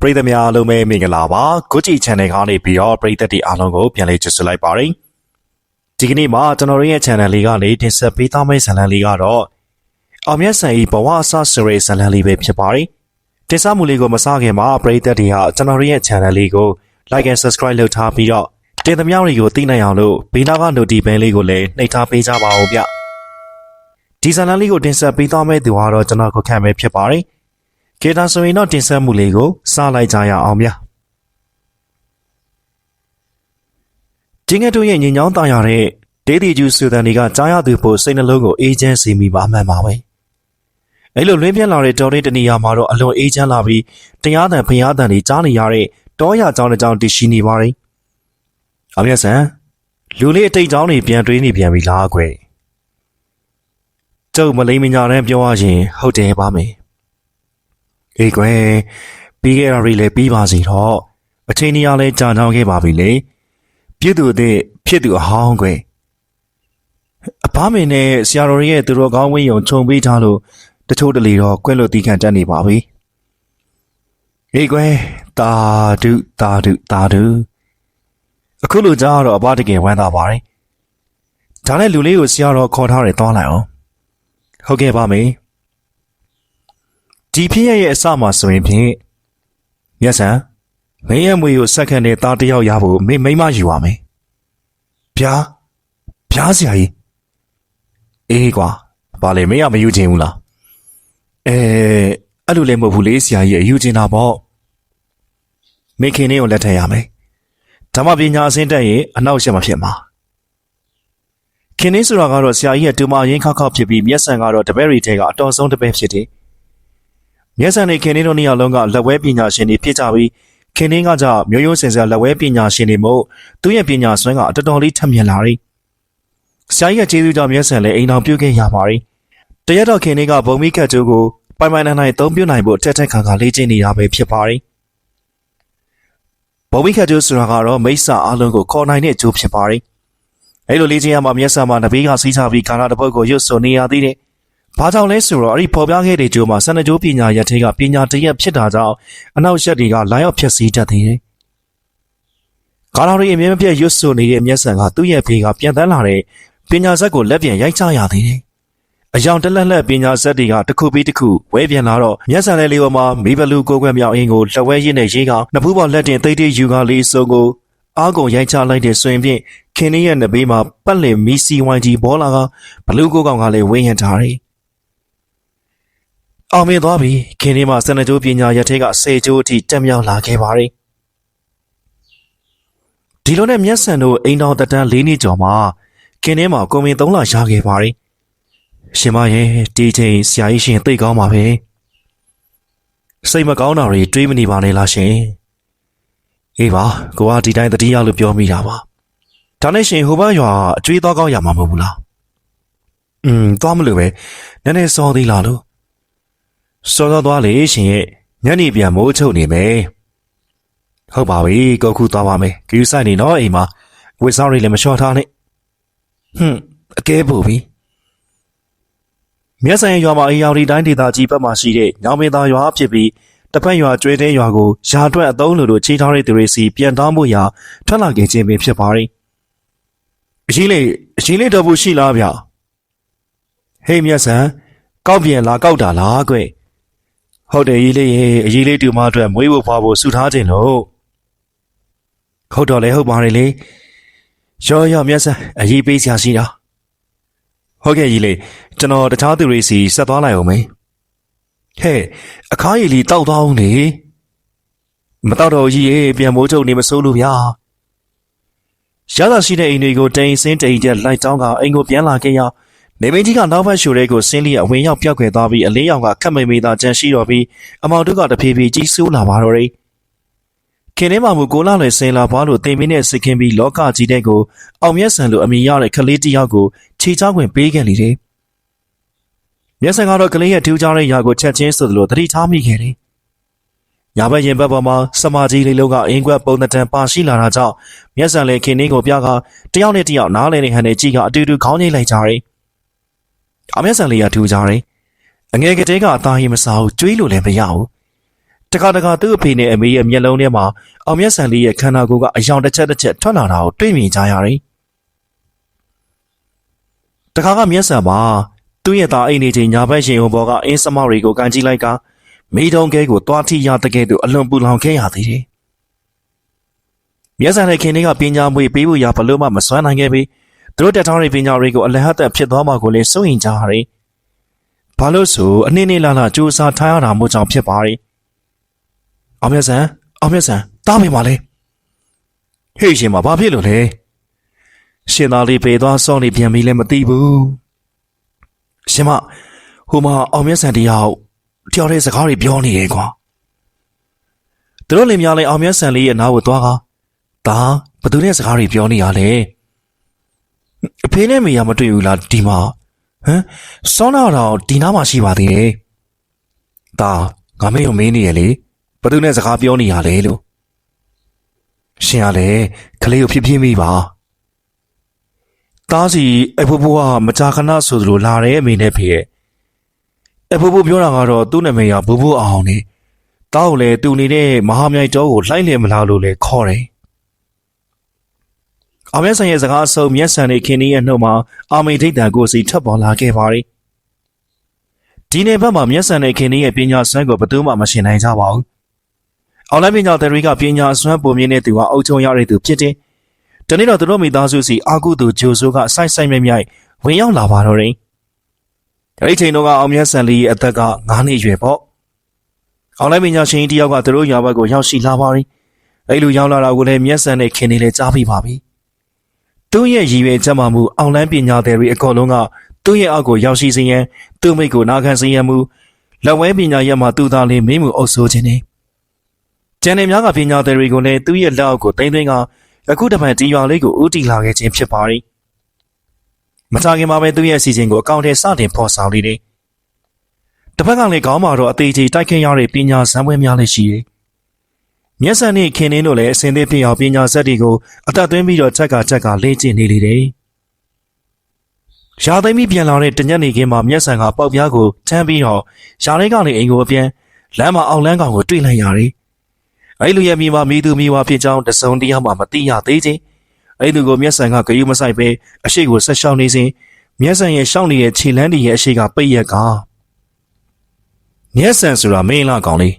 ပရိသတ်များအားလုံးပဲမင်္ဂလာပါကိုကြည် channel ကနေပြီးတော့ပရိသတ်တွေအားလုံးကိုပြန်လည်ကြိုဆိုလိုက်ပါရစေဒီကနေ့မှာကျွန်တော်တို့ရဲ့ channel လေးကနေတင်ဆက်ပေးသားမယ့်ဇာတ်လမ်းလေးကတော့အောင်မြတ်ဆန်ဤဘဝအစဆိုတဲ့ဇာတ်လမ်းလေးပဲဖြစ်ပါတယ်တင်ဆက်မှုလေးကိုမစခင်မှာပရိသတ်တွေဟာကျွန်တော်တို့ရဲ့ channel လေးကို like and subscribe လုပ်ထားပြီးတော့တင်သမျှတွေကိုသိနိုင်အောင်လို့ဘေးနားက notification လေးကိုလည်းနှိပ်ထားပေးကြပါဦးဗျဒီဇာတ်လမ်းလေးကိုတင်ဆက်ပေးသားမယ့်သူကတော့ကျွန်တော်ကိုခန့်ပဲဖြစ်ပါတယ် ကေတာဆိုရင်တော့တင်ဆက်မှုလေးကိုစလိုက်ကြရအောင်ဗျာကျင်းကတို့ရဲ့ညင်ညောင်းတာရတဲ့ဒေးဒီကျူစူတန်တွေကကြားရသူဖို့စိတ်နှလုံးကိုအေးချမ်းစေမိပါမှန်ပါပဲအဲ့လိုလွင်းပြင်းလာတဲ့တော်တဲ့တနေရာမှာတော့အလွန်အေးချမ်းလာပြီးတရားတန်ဖျားတန်တွေကြားနေရတဲ့တောရကြောင်းတစ်ကြောင်းတည်ရှိနေပါတယ်အမြတ်ဆန်လူလေးအတိတ်ကြောင်းတွေပြန်တွေးနေပြန်ပြီလားကွယ်ကျုပ်မလိမ္မညာတန်းပြောရရင်ဟုတ်တယ်ပါမယ် အေးကွယ်ပြီးခဲ့တာတွေလည်းပြီးပါစီတော့အချိန်ကြီးရလဲကြာချောင်းခဲ့ပါပြီလေပြည့်သူအစ်ဖြစ်သူအဟောင်းကွယ်အဖားမင်းနဲ့ဆရာတော်ရဲ့သူတော်ကောင်းဝင်းယုံခြုံပေးထားလို့တချို့တလေတော့ကွက်လို့တီးခံတက်နေပါပြီအေးကွယ်တာဒုတာဒုတာဒုအခုလိုကြားတော့အဘတကယ်ဝမ်းသာပါတယ်ဒါနဲ့လူလေးကိုဆရာတော်ခေါ်ထားတယ်သွားလိုက်အောင်ဟုတ်ကဲ့ပါမေ ဒီဖြစ်ရရဲ့အစမှဆိုရင်ဖြင့်မြတ်ဆန်မင်းရဲ့မွေကိုစက္ကန့်နဲ့သားတစ်ယောက်ရဖို့မင်းမိမယူရမယ်။ဗျာဗျာဆရာကြီးအေးကွာဘာလဲမင်းကမယူချင်ဘူးလား။အဲအဲ့လိုလည်းမဟုတ်ဘူးလေဆရာကြီးအယူချင်တာပေါ့။မိခင်လေးကိုလက်ထပ်ရမယ်။ဓမ္မပညာအစင်းတက်ရင်အနောက်ရှက်မဖြစ်မှာ။ခင်လေးဆိုတာကတော့ဆရာကြီးရဲ့တူမရင်းခောက်ခောက်ဖြစ်ပြီးမျက်စံကတော့တပည့်ရီထဲကအတော်ဆုံးတပည့်ဖြစ်တယ်။ မျက်စံနေခင်င်းတို့နှစ်ယောက်လုံးကလက်ဝဲပညာရှင်တွေဖြစ်ကြပြီးခင်င်းကကြမျိုးရိုးစင်စရာလက်ဝဲပညာရှင်တွေမို့သူ့ရဲ့ပညာစွမ်းကအတော်တော်လေးထက်မြက်လာတယ်။ဆရာကြီးရဲ့ကျေးဇူးကြောင့်မျက်စံလည်းအိမ်တော်ပြုတ်ခဲ့ရပါတယ်။တရက်တော့ခင်င်းကဘုံမိခတ်ကျိုးကိုပိုင်ပိုင်နိုင်နိုင်သုံးပြနိုင်ဖို့အထက်ထက်ခါခါလေ့ကျင့်နေတာပဲဖြစ်ပါတယ်။ဘုံမိခတ်ကျိုးဆိုတာကတော့မိစ္ဆာအလုံးကိုခေါ်နိုင်တဲ့အကျိုးဖြစ်ပါတယ်။အဲလိုလေ့ကျင့်ရမှာမျက်စံမှာနဘေးကစီးချပြီးခန္ဓာတစ်ပုတ်ကိုရွတ်ဆိုနေရသေးတယ်။ ဘာကြောင့်လဲဆိုတော့အဲ့ဒီပေါ်ပြခဲ့တဲ့ကျိုးမှာဆန္ဒကြိုးပညာရက်ထဲကပညာတရက်ဖြစ်တာကြောင့်အနောက်ရှက်တွေကလာရောက်ဖြစ်စီတတ်သေးတယ်။ကာလာရီအမြဲမပြတ်ရွတ်ဆိုနေတဲ့မျက်စံကသူ့ရဲ့ဖေကပြန်တန်းလာတဲ့ပညာဇက်ကိုလက်ပြန်ရိုက်ချရသေးတယ်။အယောင်တလက်လက်ပညာဇက်တွေကတစ်ခုပြီးတစ်ခုဝဲပြန်လာတော့မျက်စံလေးလေးပေါ်မှာမိဘလူကိုကွယ်မြောင်အင်းကိုလက်ဝဲရင်းနဲ့ရေးကနဖူးပေါ်လက်တင်သိသိယူကလေးစုံကိုအားကုန်ရိုက်ချလိုက်တဲ့ဆိုရင်ဖြင့်ခင်လေးရဲ့နဘေးမှာပတ်လည်မီစီဝိုင်းကြီးဘောလာကဘလူကိုကောင်ကလည်းဝင်းရန်ထားတယ် အောင်မြင်သွားပြီခင်လေးမှာစနကြိုးပညာရက်ထဲကစေကြိုးအထိတက်မြောက်လာခဲ့ပါတယ်ဒီလိုနဲ့မျက်စံတို့အိမ်တော်တက်တန်း၄နှစ်ကျော်မှာခင်လေးမှာကွန်မင်၃လရခဲ့ပါတယ်ရှင်မရဲ့ဒီချိန်ဆရာကြီးရှင်သိကောင်းပါပဲစိတ်မကောင်းတာတွေတွေးမနေပါနဲ့လားရှင်အေးပါကိုကဒီတိုင်းတတိယလို့ပြောမိတာပါဒါနဲ့ရှင်ဟိုဘရွာအကျွေးသွားကောင်းရမှာမဟုတ်ဘူးလားอืมသွားမလို့ပဲနည်းနည်းစောသေးလားလို့ စောစောသွားလေရှင်ရဲ့ညနေပြန်မိုးချုပ်နေမယ်ဟုတ်ပါပြီကောက်ခုသွားပါမယ်ဂယူဆိုင်နေတော့အိမ်မှာဝစ်စားရီလည်းမလျှော့ထားနဲ့ဟွန်းအကဲပို့ပြီမြတ်ဆိုင်ရွာမှာအရာဒီတိုင်းဒေသကြီးဘက်မှာရှိတဲ့ညောင်မင်းသားရွာဖြစ်ပြီးတစ်ဖက်ရွာကျွေးတဲ့ရွာကိုယာအတွက်အသုံးလို့လို့ချိန်ထားတဲ့သူတွေစီပြန်တောင်းဖို့ရာထွက်လာခဲ့ခြင်းပင်ဖြစ်ပါတယ်အကြီးလေးအကြီးလေးတော့ဘူးရှိလားဗျဟေးမြတ်ဆန်ကောက်ပြန်လာကောက်တာလားကွ ဟုတ်တယ်ကြီးလေးရေအကြီးလေးတူမအတွက်မွေးဖို့ဖွာဖို့ဆူထားခြင်းလို့ဟုတ်တော့လေဟုတ်ပါတယ်လေရောရောမျက်စံအကြီးပေးစရာရှိတာဟုတ်ကဲ့ကြီးလေးကျွန်တော်တခြားသူတွေစီဆက်သွားလိုက်အောင်မေဟဲ့အခါကြီးလေးတောက်သွားအောင်လေမတောက်တော့ကြီးရေပြန်မိုးချုပ်နေမစိုးလို့ဗျာရသာရှိတဲ့အိမ်တွေကိုတိန်စင်းတိန်ကျလိုက်တောင်းကအိမ်ကိုပြန်လာခဲ့ရ နေမင်းကြီးကနောက်ဘက်ရှိုတဲ့ကိုဆင်းလျက်အဝင်ရောက်ပြောက်ခွေသွားပြီးအလေးရောင်ကခက်မိန်မိသားကြန့်ရှိတော့ပြီးအမောင်တို့ကတဖြည်းဖြည်းကြီးစိုးလာပါတော့တယ်။ခင်ထဲမှာမူကိုလာလွယ်ဆင်းလာပွားလို့တင်မင်းနဲ့စစ်ခင်းပြီးလောကကြီးတဲ့ကိုအောင်မျက်စံလိုအမိရတဲ့ကလေးတစ်ယောက်ကိုခြေချခွင့်ပေးခဲ့လေတယ်။မျက်စံကတော့ကလေးရဲ့ထူးခြားတဲ့ຢာကိုချက်ချင်းဆိုသလိုသတိထားမိခဲ့တယ်။ညာဘက်ရင်ဘက်ပေါ်မှာစမာကြီးလေးလုံးကအင်ကွက်ပုံသဏ္ဍာန်ပါရှိလာတာကြောင့်မျက်စံလည်းခင်နှင်းကိုပြကတယောက်နဲ့တယောက်နားလည်နေဟန်နဲ့ကြည့်ကအတူတူခေါင်းငိမ့်လိုက်ကြတယ်။ အမျက်ဆန်လေးကထူကြတယ်။အငယ်ကလေးကအသားရင်မစားဘူးကျွေးလို့လည်းမရဘူးတခါတခါသူ့အဖေနဲ့အမေရဲ့မျက်လုံးထဲမှာအောင်မြတ်ဆန်လေးရဲ့ခန္ဓာကိုယ်ကအယောင်တစ်ချက်တစ်ချက်ထွက်လာတာကိုတွေ့မြင်ကြရတယ်တခါကမျက်ဆန်မှာသူ့ရဲ့သားအိမ်နေချိန်ညာဘက်ရှင်ဟိုဘောကအင်းစမောက်တွေကိုကန်ကြည့်လိုက်ကမိတုံးကဲကိုတွားထိရတဲ့ကဲ့သို့အလွန်ပူလောင်ခဲ့ရသေးတယ်မျက်ဆန်နဲ့ခင်လေးကပညာမွေပေးဖို့ရဘလို့မှမစွမ်းနိုင်ခဲ့ပြီ သူတို့တက်ထောင်းတဲ့ပညာတွေကိုအလဟတ်သက်ဖြစ်သွားမှာကိုလည်းစိုးရင်ကြရတယ်ဘာလို့ဆိုအနည်းနည်းလာလာစူးစမ်းထားရတာမို့ကြောင့်ဖြစ်ပါရဲ့အောင်မြတ်ဆန်အောင်မြတ်ဆန်တားမိပါလေဟေ့ရှင်မဘာဖြစ်လို့လဲရှင်သားလေးပေသွားစောင်းနေပြန်ပြီလည်းမသိဘူးရှင်မဟိုမှာအောင်မြတ်ဆန်တယောက်တယောက်ရဲ့စကားတွေပြောနေတယ်ကွာသူတို့လင်များလည်းအောင်မြတ်ဆန်လေးရဲ့နားကိုသွားကဒါဘသူနဲ့စကားတွေပြောနေရလဲ အဖေနဲ့မေရမတွေ့ဘူးလားဒီမှာဟမ်စောင်းနာတော့ဒီနားမှာရှိပါသေးတယ်ဒါငါမေကိုမင်းနေရလေဘသူနဲ့စကားပြောနေရလဲလို့ရှင်ကလည်းကလေးကိုဖြစ်ဖြစ်မိပါသားစီအဖိုးဖိုးကမကြာခဏဆိုသလိုလာတယ်အမေနဲ့ဖေရဲ့အဖိုးဖိုးပြောတာကတော့သူ့နာမည်ကဘူဘူအောင်နေတောက်လည်းသူနေတဲ့မဟာမြိုင်တောကိုလိုက်လည်မလာလို့လေခေါ်တယ် အမေဆိုင်ရဲ့စကားအဆုံးမျက်စံနေခင်းနေရဲ့နှုတ်မှာအာမေဒိတ်တန်ကိုစီထပ်ပေါ်လာခဲ့ပါရီဒီနေ့ဘက်မှာမျက်စံနေခင်းနေရဲ့ပညာစွမ်းကိုဘယ်သူမှမရှင်နိုင်ကြပါဘူးအောင်လိုက်ပညာသရီကပညာစွမ်းပုံမြင့်တဲ့သူဟာအုပ်ချုပ်ရတဲ့သူဖြစ်တယ်။ဒီနေ့တော့သူတို့မိသားစုစီအာကုသူဂျိုဆိုကစိုက်စိုက်မြိုက်မြိုက်ဝင်ရောက်လာပါတော့တယ်။အဲဒီချိန်တော့အောင်မြတ်ဆန်လီရဲ့အသက်က9နှစ်အရွယ်ပေါ့။အောင်လိုက်ပညာရှင်တယောက်ကသူတို့ရွာဘက်ကိုရောက်ရှိလာပါပြီ။အဲဒီလိုရောက်လာတာကိုလည်းမြတ်ဆန်နဲ့ခင်နေလဲကြားပြီးပါပြီ။ သူ့ရဲ့ရည်ရွယ်ချက်မှမူအောင်လန်းပညာသည်တွေအကုန်လုံးကသူ့ရဲ့အောက်ကိုရောက်ရှိစေရန်သူ့မိတ်ကိုနာခံစေရန်မူလက်ဝဲပညာရက်မှသူ့သားလေးမင်းမှုအုပ်ဆိုးခြင်းနဲ့ကျန်နေများကပညာသည်တွေကိုလည်းသူ့ရဲ့လက်အောက်ကိုတင်သွင်းကအခုတပံဒီရွာလေးကိုဦးတည်လာခဲ့ခြင်းဖြစ်ပါသည်။မကြခင်မှာပဲသူ့ရဲ့အစီအစဉ်ကိုအကောင့်ထဲစတင်ဖော်ဆောင်နေတယ်။တစ်ဖက်ကလည်းခေါင်းမှာတော့အသေးသေးတိုက်ခင်းရတဲ့ပညာဇံပွဲများလည်းရှိတယ်။ မျက်စံနဲ့ခင်နှင်းတို့လည်းအစင်းသေးဖြစ်အောင်ပညာဇက်တွေကိုအသက်သွင်းပြီးတော့ချက်ကချက်ကလေ့ကျင့်နေလေတယ်။ရာသိမ်းပြီးပြန်လာတဲ့တညက်နေခင်းမှာမျက်စံကပေါက်ပြားကိုထမ်းပြီးတော့ရာလေးကနေအိမ်ကိုအပြန်လမ်းမှာအောင်လန်းကောင်ကိုတွေ့လိုက်ရတယ်။အဲ့လူရဲ့မိမမိသူမိဝါဖြစ်ကြောင်းတစုံတယောက်မှမသိရသေးခြင်း။အဲ့သူကိုမျက်စံကဂယုမဆိုင်ပဲအရှိကိုဆက်ရှောင်းနေစဉ်မျက်စံရဲ့ရှောင်းနေတဲ့ခြေလန်းတည်းရဲ့အရှိကပိတ်ရက်ကမျက်စံဆိုတာမင်းလားကောင်လေး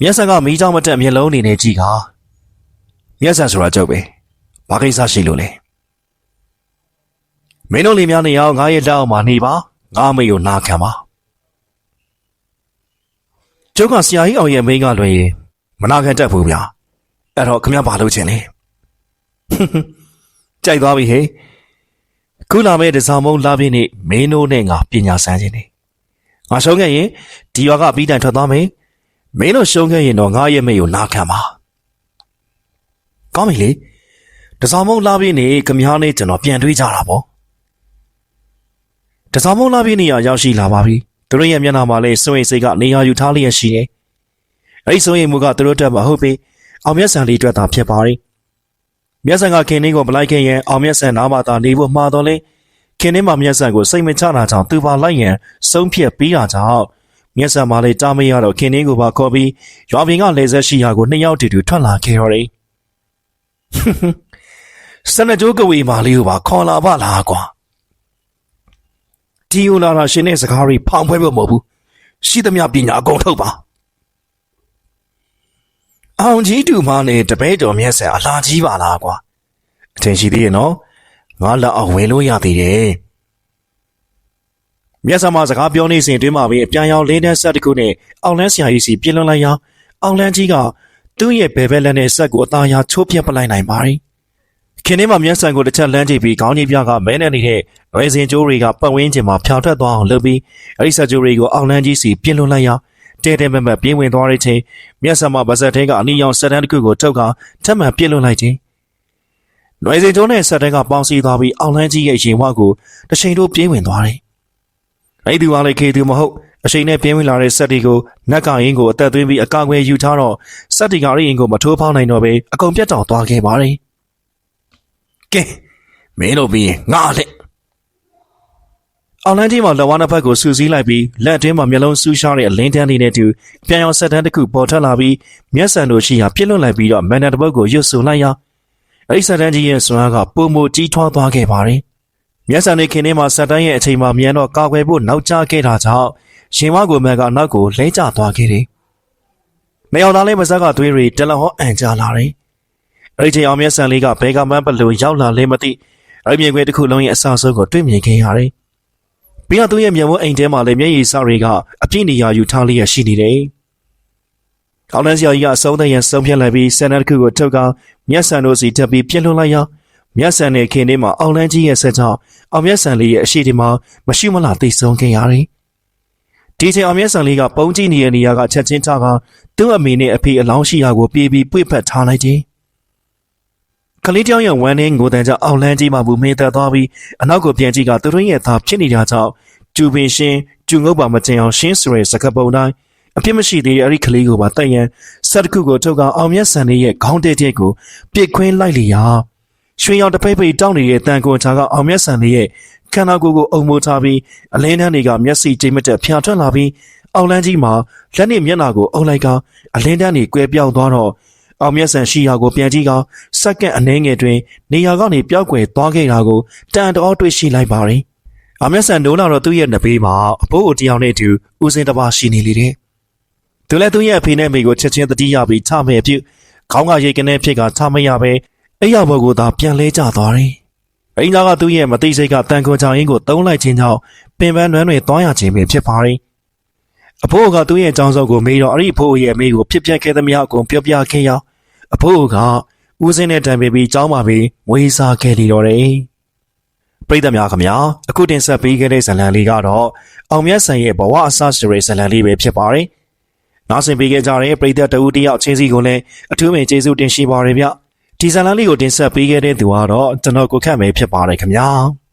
မျက်စက်ကမီးကြောင်မတက်မျက်လုံးအနေနဲ့ကြည့်ခါမျက်စက်ဆိုတာကြောက်ပဲဘာကိစ္စရှိလို့လဲမင်းတို့လေးများနေအောင်ငါရဲ့လက်အောက်မှာနေပါငါမိတ်ကိုနာခံပါကျုပ်ကဆရာကြီးအောင်ရဲ့မိန်းကလွယ်ရင်မနာခံတတ်ဘူးဗျာအဲ့တော့ခမရဘာလုပ်ချင်လဲကြိုက်သွားပြီဟေ့ခုလာမဲ့တစားမုံလာပြင်းနေမင်းတို့နဲ့ငါပညာဆန်းခြင်းနေငါရှုံးခဲ့ရင်ဒီရွာကပြီးတိုင်ထွက်သွားမယ် မင်းတို့ရှုံးခဲ့ရင်တော့ငါရဲ့မိကိုနာခံပါကောင်းပြီလေတစားမုံလာပြင်းနေခမရနဲ့ကျွန်တော်ပြန်တွေးကြတာပေါ့တစားမုံလာပြင်းနေရရောက်ရှိလာပါပြီသူတို့ရဲ့မျက်နှာမှာလည်းစွန့်ရင်စိတ်ကနေရာယူထားလျက်ရှိတယ်အဲ့ဒီစွန့်ရင်မှုကသူတို့တက်မှာဟုတ်ပြီအောင်မြတ်ဆန်လေးအတွက်သာဖြစ်ပါရီမြတ်ဆန်ကခင်နှင်းကိုမလိုက်ခင်ရင်အောင်မြတ်ဆန်နားမှာသာနေဖို့မှားတော့လေခင်နှင်းမှာမြတ်ဆန်ကိုစိတ်မချတာကြောင့်သူပါလိုက်ရင်ဆုံးဖြတ်ပြီးတာကြောင့် မြတ်ဆန်မလေးတားမရတော့ခင်နှင်းကိုပါခေါ်ပြီးရွာပြင်ကလေဆက်ရှိရာကိုနှစ်ယောက်တူတူထွက်လာခဲ့ရော်တယ်စနကြိုးကဝေမာလေးကိုပါခေါ်လာပါလားကွာဒီယိုလာတာရှင်တဲ့စကားတွေဖောင်ဖွဲဖို့မဟုတ်ဘူးရှိသမျှပညာအကုန်ထုတ်ပါအောင်ကြီးတူမနဲ့တပည့်တော်မျက်စံအလားကြီးပါလားကွာအထင်ရှိသေးရဲ့နော်ငါလက်အောင်ဝင်လို့ရသေးတယ် မျက်စံမှာစကားပြောနေစဉ်တွင်မှပဲအပြန်ရောင်လေးတန်းဆက်တစ်ခုနဲ့အောင်လန်းဆရာကြီးစီပြင်းလွန်လိုက်ရာအောင်လန်းကြီးကသူ့ရဲ့ဘဲဘဲလက်နဲ့ဆက်ကိုအသားရချိုးပြက်ပလိုက်နိုင်ပါ යි ခင်င်းမမျက်စံကိုတစ်ချက်လမ်းကြည့်ပြီးခေါင်းကြီးပြကမဲနေနေတဲ့ရွယ်စင်ကျိုးတွေကပတ်ဝန်းကျင်မှာဖြောင်ထွက်သွားအောင်လုပ်ပြီးအဲ့ဒီဆက်ကျိုးတွေကိုအောင်လန်းကြီးစီပြင်းလွန်လိုက်ရာတဲတဲမမပြင်းဝင်သွားတဲ့ချိန်မျက်စံမှာဗစက်ထဲကအနီရောင်ဆက်တန်းတစ်ခုကိုထုတ်ကထပ်မံပြင်းလွန်လိုက်ခြင်းရွယ်စင်ကျိုးနဲ့ဆက်တန်းကပေါင်းစည်းသွားပြီးအောင်လန်းကြီးရဲ့ရင်ဝါကိုတစ်ချိန်တို့ပြင်းဝင်သွားတယ် အဲ့ဒီသူကလည်းခေသူမဟုတ်အချိန်နဲ့ပြင်းဝင်လာတဲ့ဆက်တီကိုနက်ကရင်ကိုအသက်သွင်းပြီးအကာအကွယ်ယူထားတော့ဆက်တီကရင်ကိုမထိုးဖောင်းနိုင်တော့ပဲအကုန်ပြတ်တောင်သွားခဲ့ပါတယ်ကဲမင်းတို့ပြီးရင်ငါလက်အောင်လန်းကြီးမှာလက်ဝါးနှစ်ဖက်ကိုစူးစီးလိုက်ပြီးလက်အတွင်းမှာမျက်လုံးစူးရှားတဲ့အလင်းတန်းလေးနဲ့တူပြန်ရောင်ဆက်တန်းတစ်ခုပေါ်ထွက်လာပြီးမျက်စံတို့ရှိရာပြစ်လွတ်လိုက်ပြီးတော့မန်နယ်တစ်ပုတ်ကိုရွတ်ဆိုလိုက်ရာအဲ့ဒီဆက်တန်းကြီးရဲ့စွမ်းအားကပုံမကြီးထွားသွားခဲ့ပါတယ် မျက်စံနေခင်ထဲမှာဆက်တန်းရဲ့အချိန်မှာမြန်တော့ကာကွယ်ဖို့နောက်ကျခဲ့တာကြောင့်ရှင်မကိုမန်ကနောက်ကိုလဲကျသွားခဲ့တယ်။မယောင်သားလေးမဆက်ကသွေးတွေတလဟောအန်ကြလာတယ်။အဲ့ဒီချိန်အောင်မျက်စံလေးကဘဲကမန်းပလို့ရောက်လာလဲမသိအဲ့ဒီမြင်ကွင်းတစ်ခုလုံးရဲ့အဆအဆုံးကိုတွေ့မြင်ခဲ့ရတယ်။ပြီးတော့သူ့ရဲ့မျက်ဝန်းအိမ်ထဲမှာလည်းမျက်ရည်စတွေကအပြည့်နေရာယူထားလျက်ရှိနေတယ်။ကောင်းတန်းစရာကြီးကအဆုံးသက်ရန်ဆုံးဖြတ်လိုက်ပြီးဆန်နက်တစ်ခုကိုထုတ်ကမျက်စံတို့စီတက်ပြီးပြစ်လွှတ်လိုက်ရာ မျက်စံနဲ့ခင်ထဲမှာအောင်လန်းကြီးရဲ့ဆက်ကြောင့်အောင်မျက်စံလေးရဲ့အရှိဒီမှာမရှိမလားသိဆုံးခဲ့ရတယ်။ဒီချိန်အောင်မျက်စံလေးကပုံကြည့်နေတဲ့နေရာကချက်ချင်းထားကသူ့အမေနဲ့အဖေအလောင်းရှိရာကိုပြေးပြီးပွေ့ဖက်ထားလိုက်တယ်။ကလေးတယောက်ရဲ့ဝမ်းနဲ့ငိုတန်ကြအောင်လန်းကြီးမှဘူးမေးသက်သွားပြီးအနောက်ကိုပြန်ကြည့်ကသူတို့ရဲ့သားဖြစ်နေတာကြောင့်ကျူပင်ရှင်ကျူငုတ်ပါမကျင်အောင်ရှင်းဆိုတဲ့စကားပုံတိုင်းအပြစ်မရှိသေးတဲ့အဲ့ဒီကလေးကိုပါတက်ရန်ဆက်တစ်ခုကိုထုတ်ကအောင်မျက်စံလေးရဲ့ခေါင်းတဲတဲ့ကိုပြစ်ခွင်းလိုက်လျာ ရွှေရောင်တပိတ်ပိတ်တောင်းနေတဲ့တန်ကွန်ချာကအောင်မျက်စံလေးရဲ့ခန္ဓာကိုယ်ကိုအုံမိုးထားပြီးအလင်းတန်းတွေကမျက်စိကျိမ့်မတက်ဖြာထွက်လာပြီးအောင်လန်းကြီးမှာလက်နဲ့မျက်နှာကိုအုံလိုက်ကအလင်းတန်းတွေကွဲပြောင်းသွားတော့အောင်မျက်စံရှိရာကိုပြန်ကြည့်ကစက္ကန့်အနည်းငယ်တွင်နေရာကနေပျောက်ကွယ်သွားခဲ့တာကိုတန်တော်တွေ့ရှိလိုက်ပါတယ်။အောင်မျက်စံနိုးလာတော့သူ့ရဲ့နဘေးမှာအဖိုးအိုတယောက်နဲ့အတူဦးစင်းတစ်ပါးရှိနေလေတယ်။သူလည်းသူ့ရဲ့အဖေနဲ့မိကိုချက်ချင်းတတိယပြီးထမဲ့ပြုခေါင်းကရိတ်ကနေဖြစ်ကထမရပဲ အဲ့ရဘကိုသာပြန်လဲကျသွားတယ်။အင်းသားကသူ့ရဲ့မသိစိတ်ကတန်ခွန်ချောင်ရင်းကိုတုံးလိုက်ခြင်းကြောင့်ပင်ပန်းနွမ်းတွေတွားရခြင်းပဲဖြစ်ပါတယ်။အဖိုးကသူ့ရဲ့အကြောင်းစုံကိုမေးတော့အဲ့ဒီအဖိုးရဲ့အမေကိုဖြစ်ပျက်ခဲ့သမျှအကုန်ပြောပြခဲ့ရအဖိုးကဦးစင်းနဲ့တံပေပြီးကြောင်းပါပြီးဝေးစားခဲ့လိတော့တယ်။ပရိသတ်များခင်ဗျာအခုတင်ဆက်ပေးခဲ့တဲ့ဇာတ်လမ်းလေးကတော့အောင်မြတ်ဆန်ရဲ့ဘဝအစဆိုတဲ့ဇာတ်လမ်းလေးပဲဖြစ်ပါတယ်။နောက်ဆင်ပေးခဲ့ကြတဲ့ပရိသတ်တဦးတယောက်ချင်းစီကိုလည်းအထူးပင်ကျေးဇူးတင်ရှိပါရစေဗျ။ ဒီဇာတ်လမ်းလေးကိုတင်ဆက်ပေးခဲ့တဲ့သူကတော့ကျွန်တော်ကိုခန့်ပဲဖြစ်ပါတယ်ခင်ဗျာ။